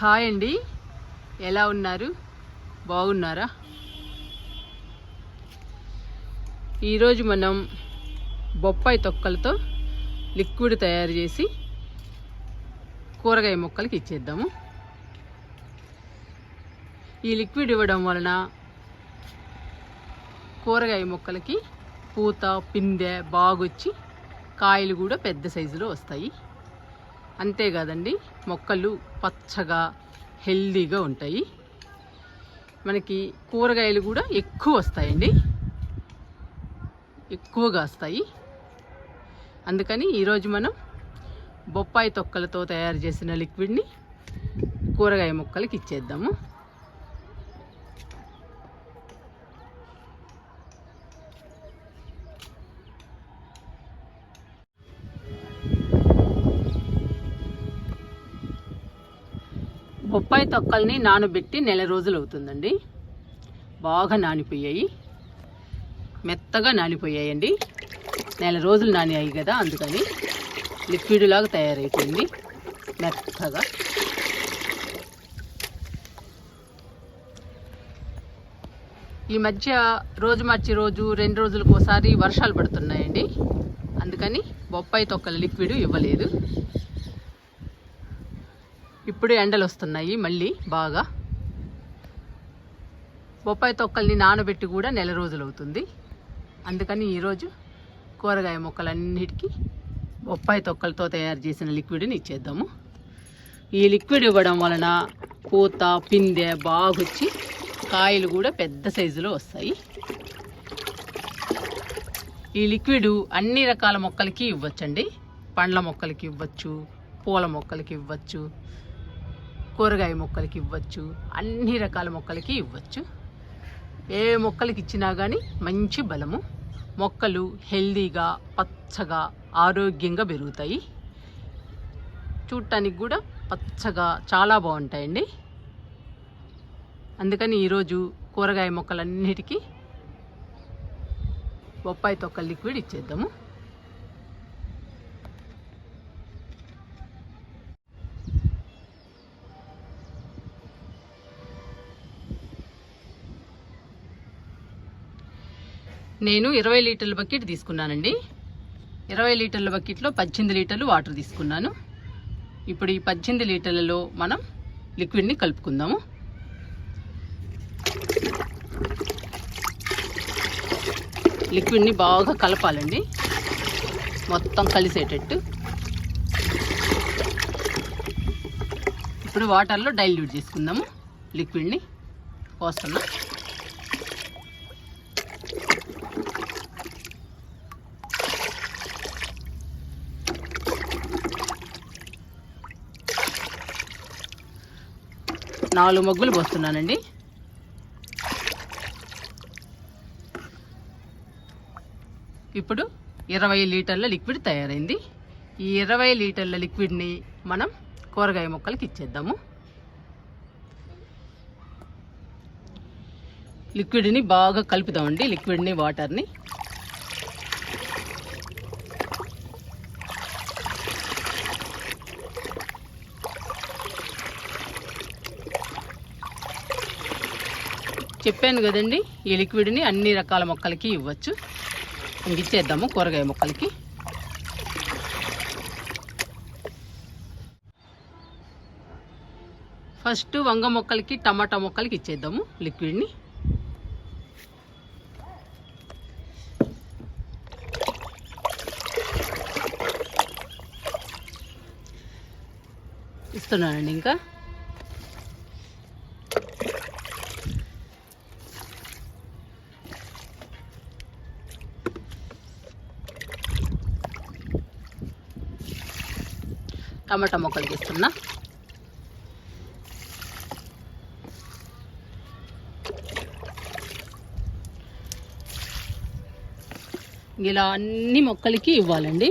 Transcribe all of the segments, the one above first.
Hi అండి. ఎలా ఉన్నారు? బాగున్నారా? ఈరోజు మనం బొప్పాయి తొక్కలతో లిక్విడ్ తయారు చేసి కూరగాయ మొక్కలకి ఇచ్చేద్దాము. ఈ లిక్విడ్ ఇవ్వడం వలన కూరగాయ మొక్కలకి పూత పిందె బాగొచ్చి కాయలు కూడా పెద్ద సైజులో వస్తాయి. అంతేకాదండి మొక్కలు పచ్చగా హెల్దీగా ఉంటాయి. మనకి కూరగాయలు కూడా ఎక్కువ వస్తాయండి. ఎక్కువగా వస్తాయి. అందుకని ఈరోజు మనం బొప్పాయి తొక్కలతో తయారు చేసిన లిక్విడ్ని కూరగాయ మొక్కలకి ఇచ్చేద్దాము. బొప్పాయి తొక్కల్ని నానబెట్టి నెల రోజులు అవుతుందండి బాగా నానిపోయాయి. మెత్తగా నానిపోయాయండి. నెల రోజులు నానియాయి కదా అందుకని లిక్విడ్ లాగా తయారైపోయింది. మెత్తగా. ఈ మధ్య రోజు మార్చి రోజు రెండు రోజులకు ఒకసారి వర్షాలు పడుతున్నాయండి. అందుకని బొప్పాయి తొక్కల లిక్విడ్ ఇవ్వలేదు. ఇప్పుడు ఎండలు వస్తున్నాయి మళ్ళీ బాగా. బొప్పాయి తొక్కల్ని నానబెట్టి కూడా నెల రోజులు అవుతుంది. అందుకని ఈరోజు కూరగాయ మొక్కలన్నిటికీ బొప్పాయి తొక్కలతో తయారు చేసిన లిక్విడ్ని ఇచ్చేద్దాము. ఈ లిక్విడ్ ఇవ్వడం వలన పూత పిందె బాగొచ్చి కాయలు కూడా పెద్ద సైజులో వస్తాయి. ఈ లిక్విడ్ అన్ని రకాల మొక్కలకి ఇవ్వచ్చండి. పండ్ల మొక్కలకి ఇవ్వచ్చు పూల మొక్కలకి ఇవ్వచ్చు కూరగాయ మొక్కలకి ఇవ్వచ్చు అన్ని రకాల మొక్కలకి ఇవ్వచ్చు. ఏ మొక్కలకి ఇచ్చినా కానీ మంచి బలము. మొక్కలు హెల్దీగా పచ్చగా ఆరోగ్యంగా పెరుగుతాయి. చూడటానికి కూడా పచ్చగా చాలా బాగుంటాయండి. అందుకని ఈరోజు కూరగాయ మొక్కలన్నిటికీ బొప్పాయి తొక్క లిక్విడ్ ఇచ్చేద్దాము. నేను ఇరవై లీటర్ల బకెట్ తీసుకున్నానండి. ఇరవై లీటర్ల బకెట్లో పద్దెనిమిది లీటర్లు వాటర్ తీసుకున్నాను. ఇప్పుడు ఈ పద్దెనిమిది లీటర్లలో మనం లిక్విడ్ని కలుపుకుందాము. లిక్విడ్ని బాగా కలపాలండి. మొత్తం కలిసేటట్టు. ఇప్పుడు వాటర్లో డైల్యూట్ చేసుకుందాము లిక్విడ్ని. పోస్తున్నాం. నాలుగు మగ్గులు పోస్తున్నానండి. ఇప్పుడు ఇరవై లీటర్ల లిక్విడ్ తయారైంది. ఈ ఇరవై లీటర్ల లిక్విడ్ని మనం కూరగాయ మొక్కలకి ఇచ్చేద్దాము. లిక్విడ్ని బాగా కలుపుదామండి. లిక్విడ్ని వాటర్ని చెప్పాను కదండి ఈ లిక్విడ్ని అన్ని రకాల మొక్కలకి ఇవ్వచ్చు. ఇచ్చేద్దాము కూరగాయ మొక్కలకి. ఫస్ట్ వంగ మొక్కలకి టమాటా మొక్కలకి ఇచ్చేద్దాము లిక్విడ్ని ఇస్తున్నానండి ఇంకా. టమాటా మొక్కలు తీస్తున్నా. ఇలా అన్ని మొక్కలకి ఇవ్వాలండి.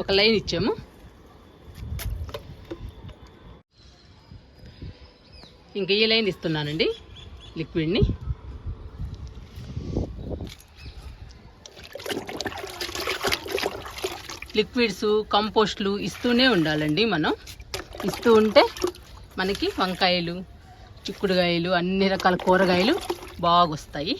ఒక లైన్ ఇచ్చాము. ఇంకా ఈ లైన్ ఇస్తున్నానండి లిక్విడ్ని. లిక్విడ్స్ కంపోస్ట్లు ఇస్తూనే ఉండాలండి మనం. ఇస్తూ ఉంటే మనకి వంకాయలు చిక్కుడుకాయలు అన్ని రకాల కూరగాయలు బాగా వస్తాయి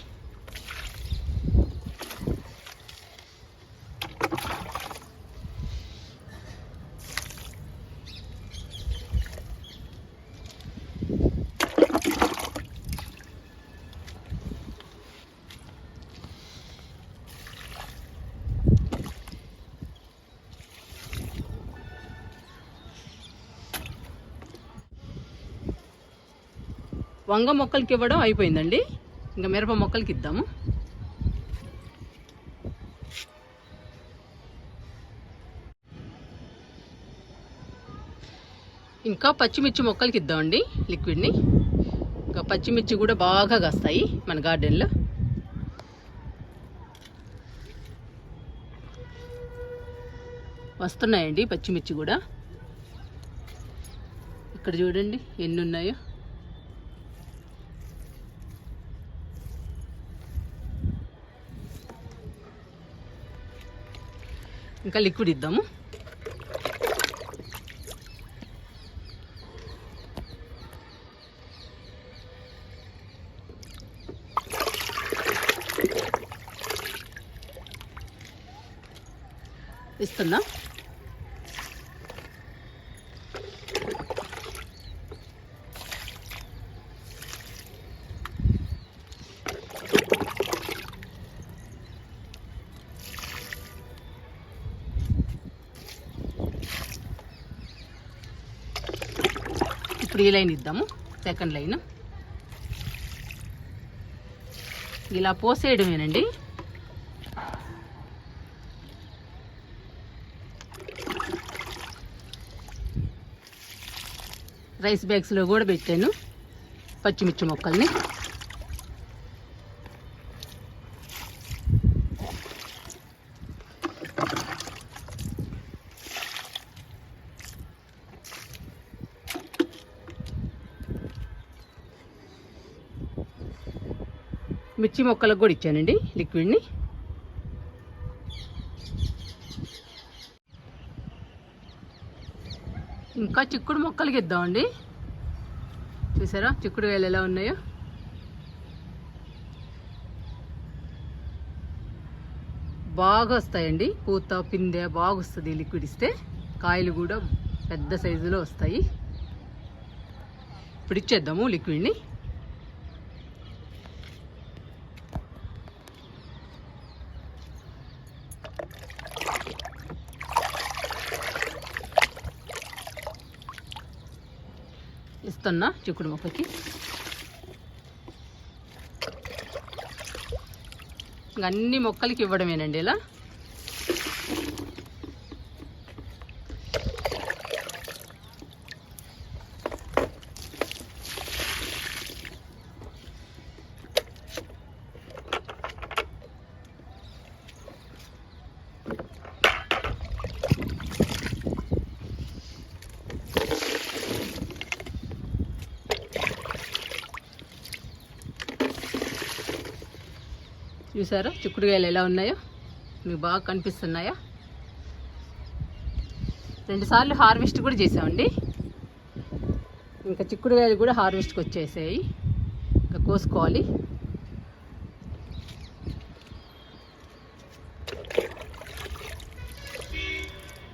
వంగ మొక్కలకి ఇవ్వడం అయిపోయిందండి. ఇంకా మిరప మొక్కలకి ఇద్దాము. ఇంకా పచ్చిమిర్చి మొక్కలకి ఇద్దామండి లిక్విడ్ని. ఇంకా పచ్చిమిర్చి కూడా బాగా కాస్తాయి మన గార్డెన్లో. వస్తున్నాయండి పచ్చిమిర్చి కూడా. ఇక్కడ చూడండి ఎన్ని ఉన్నాయో ఇంకా లిక్విడ్ ఇద్దాము. ఇస్తున్నా. ఫ్రీ లైన్ ఇద్దాము సెకండ్ లైన్. ఇలా పోసేయడమేనండి. రైస్ బ్యాగ్స్లో కూడా పెట్టాను పచ్చిమిర్చి మొక్కల్ని. మిర్చి మొక్కలకు కూడా ఇచ్చానండి లిక్విడ్ని ఇంకా చిక్కుడు మొక్కలకి ఇద్దామండి. చూసారా? చిక్కుడు వేలు ఎలా ఉన్నాయో? బాగా వస్తాయండి. పూత పిందె బాగా వస్తుంది లిక్విడ్ ఇస్తే. కాయలు కూడా పెద్ద సైజులో వస్తాయి. ఇప్పుడు ఇచ్చేద్దాము లిక్విడ్ని ఇస్తున్నా చిక్కుడు మొక్కకి. ఇంక అన్ని మొక్కలకి ఇవ్వడమేనండి ఇలా. చూసారా? చిక్కుడుకాయలు ఎలా ఉన్నాయో? మీకు బాగా కనిపిస్తున్నాయా? రెండుసార్లు హార్వెస్ట్ కూడా చేసామండి. ఇంకా చిక్కుడుకాయలు కూడా హార్వెస్ట్కి వచ్చేసాయి. ఇంకా కోసుకోవాలి.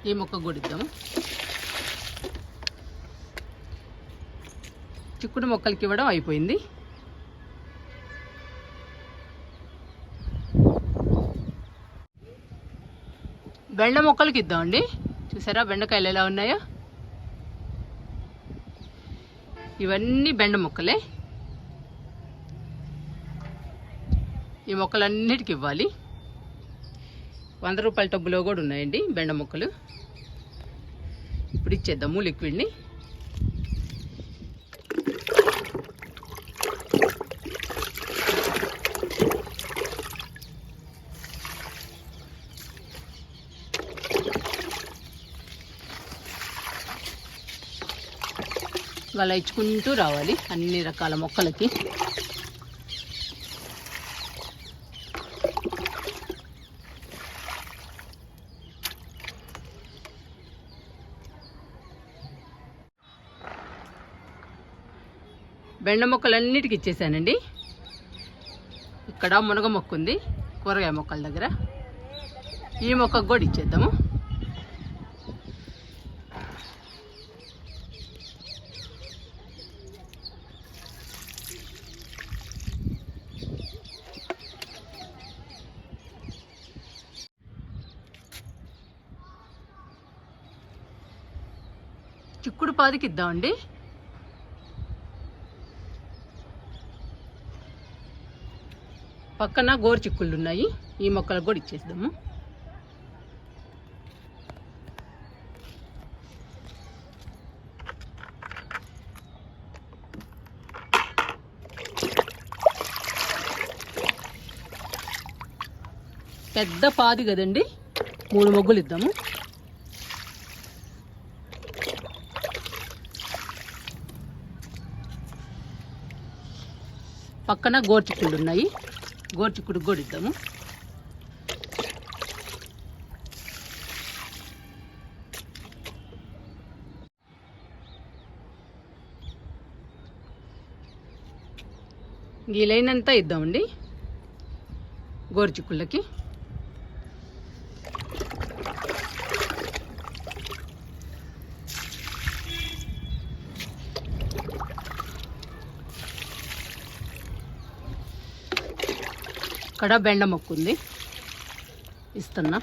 ఈ మొక్క కూడా చిక్కుడు మొక్కలకి ఇవ్వడం అయిపోయింది. బెండ మొక్కలకి ఇద్దామండి. చూసారా బెండకాయలు ఎలా ఉన్నాయో? ఇవన్నీ బెండ మొక్కలే. ఈ మొక్కలన్నిటికి ఇవ్వాలి. వంద రూపాయల టబ్బులో కూడా ఉన్నాయండి బెండ మొక్కలు. ఇప్పుడు ఇచ్చేద్దాము లిక్విడ్ని. అలా ఇచ్చుకుంటూ రావాలి అన్ని రకాల మొక్కలకి. బెండ మొక్కలన్నిటికి ఇచ్చేసానండి. ఇక్కడ మునగ మొక్క ఉంది కూరగాయ మొక్కల దగ్గర. ఈ మొక్కకు కూడా ఇచ్చేద్దాము. చిక్కుడు పాదికి ఇద్దామండి పక్కన గోరు చిక్కుళ్ళు ఉన్నాయి ఈ మొక్కలకు కూడా ఇచ్చేద్దాము. పెద్ద పాది కదండి. మూడు మొగ్గులు ఇద్దాము పక్కన గోర్చిక్కుళ్ళు ఉన్నాయి. గోర్చిక్కుడు కూడా ఇద్దాము ఈ లైన్ అంతా ఇద్దామండి. గోరుచిక్కుళ్ళకి ఇక్కడ బెండ మొక్క ఉంది. ఇస్తున్నా.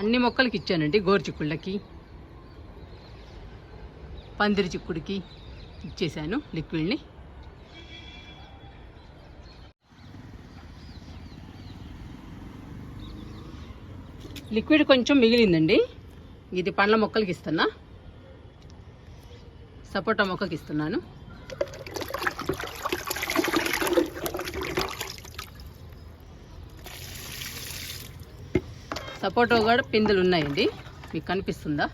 అన్ని మొక్కలకి ఇచ్చానండి గోరు చిక్కుళ్ళకి పందిరి చిక్కుడికి ఇచ్చేసాను లిక్విడ్ని. లిక్విడ్ కొంచెం మిగిలిందండి. ఇది పండ్ల మొక్కలకి ఇస్తున్నా. సపోటా మొక్కకి ఇస్తున్నాను. సపోటా కూడా పిందెలు ఉన్నాయండి. మీకు కనిపిస్తుందా?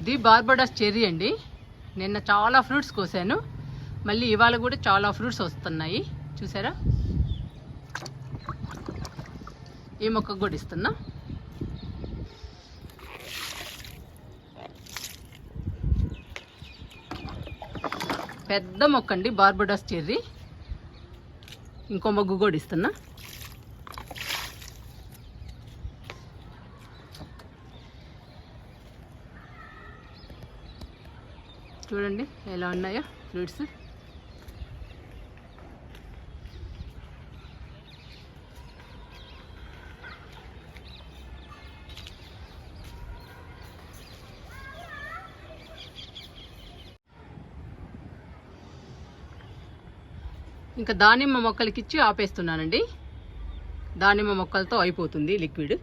ఇది బార్బడాస్ చెర్రీ అండి. నిన్న చాలా ఫ్రూట్స్ కోసాను. మళ్ళీ ఇవాళ కూడా చాలా ఫ్రూట్స్ వస్తున్నాయి. చూసారా? ఈ మొక్కకు కూడా ఇస్తున్నా. పెద్ద మొక్క అండి బార్బడాస్ చెర్రీ. ఇంకో మొగ్గు కూడా ఇస్తున్నా. చూడండి ఎలా ఉన్నాయో ఫ్రూట్స్. ఇంకా దానిమ్మ మొక్కలకి ఇచ్చి ఆపేస్తున్నానండి. దానిమ్మ మొక్కలతో అయిపోతుంది లిక్విడ్.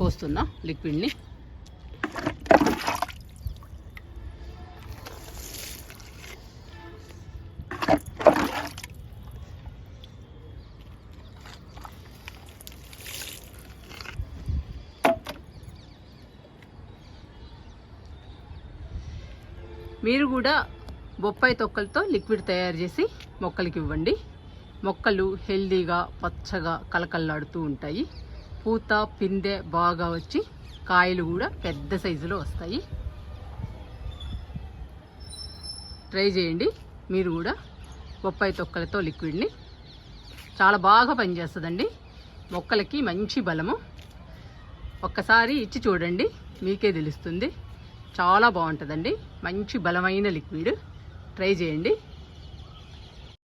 పోస్తున్నా లిక్విడ్ని. కూడా బొప్పాయి తొక్కలతో లిక్విడ్ తయారు చేసి మొక్కలకి ఇవ్వండి. మొక్కలు హెల్దీగా పచ్చగా కలకల్లాడుతూ ఉంటాయి. పూత పిందె బాగా వచ్చి కాయలు కూడా పెద్ద సైజులో వస్తాయి. ట్రై చేయండి. మీరు కూడా బొప్పాయి తొక్కలతో లిక్విడ్ని. చాలా బాగా పనిచేస్తుందండి. మొక్కలకి మంచి బలము. ఒక్కసారి ఇచ్చి చూడండి. మీకే తెలుస్తుంది. చాలా బాగుంటుందండి. మంచి బలమైన లిక్విడ్. ట్రై చేయండి.